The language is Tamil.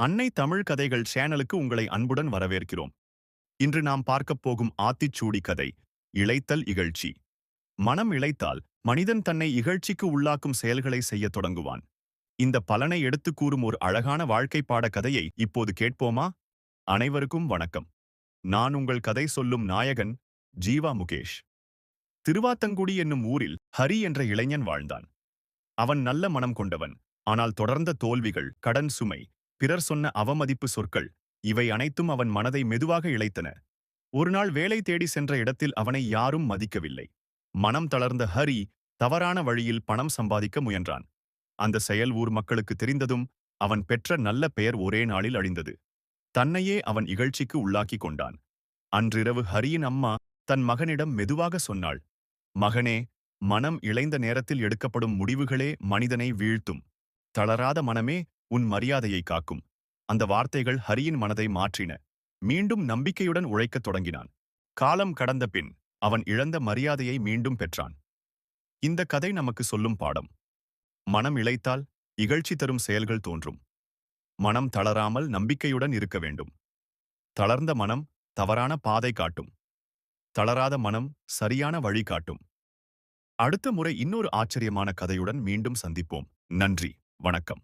அன்னை தமிழ் கதைகள் சேனலுக்கு உங்களை அன்புடன் வரவேற்கிறோம். இன்று நாம் பார்க்கப் போகும் ஆத்திச்சூடி கதை இளைத்தல் இகழ்ச்சி. மனம் இழைத்தால் மனிதன் தன்னை இகழ்ச்சிக்கு உள்ளாக்கும் செயல்களை செய்யத் தொடங்குவான். இந்த பலனை எடுத்துக் கூறும் ஒரு அழகான வாழ்க்கை பாட கதையை இப்போது கேட்போமா? அனைவருக்கும் வணக்கம். நான் உங்கள் கதை சொல்லும் நாயகன் ஜீவா முகேஷ். திருவாத்தங்குடி என்னும் ஊரில் ஹரி என்ற இளைஞன் வாழ்ந்தான். அவன் நல்ல மனம் கொண்டவன் ஆனால் தொடர்ந்த தோல்விகள் கடன் சுமை பிறர் சொன்ன அவமதிப்பு சொற்கள் இவை அனைத்தும் அவன் மனதை மெதுவாக இழைத்தன. ஒருநாள் வேலை தேடி சென்ற இடத்தில் அவனை யாரும் மதிக்கவில்லை. மனம் தளர்ந்த ஹரி தவறான வழியில் பணம் சம்பாதிக்க முயன்றான். அந்த செயல் ஊர் மக்களுக்கு தெரிந்ததும் அவன் பெற்ற நல்ல பெயர் ஒரே நாளில் அழிந்தது. தன்னையே அவன் இகழ்ச்சிக்கு உள்ளாக்கிக் கொண்டான். அன்றிரவு ஹரியின் அம்மா தன் மகனிடம் மெதுவாக சொன்னாள் மகனே மனம் இளைந்த நேரத்தில் எடுக்கப்படும் முடிவுகளே மனிதனை வீழ்த்தும். தளராத மனமே உன் மரியாதையை காக்கும். அந்த வார்த்தைகள் ஹரியின் மனதை மாற்றின. மீண்டும் நம்பிக்கையுடன் உழைக்கத் தொடங்கினான். காலம் கடந்த பின் அவன் இழந்த மரியாதையை மீண்டும் பெற்றான். இந்த கதை நமக்கு சொல்லும் பாடம். மனம் இழைத்தால் இகழ்ச்சி தரும் செயல்கள் தோன்றும். மனம் தளராமல் நம்பிக்கையுடன் இருக்க வேண்டும். தளர்ந்த மனம் தவறான பாதை காட்டும். தளராத மனம் சரியான வழி காட்டும். அடுத்த முறை இன்னொரு ஆச்சரியமான கதையுடன் மீண்டும் சந்திப்போம். நன்றி. வணக்கம்.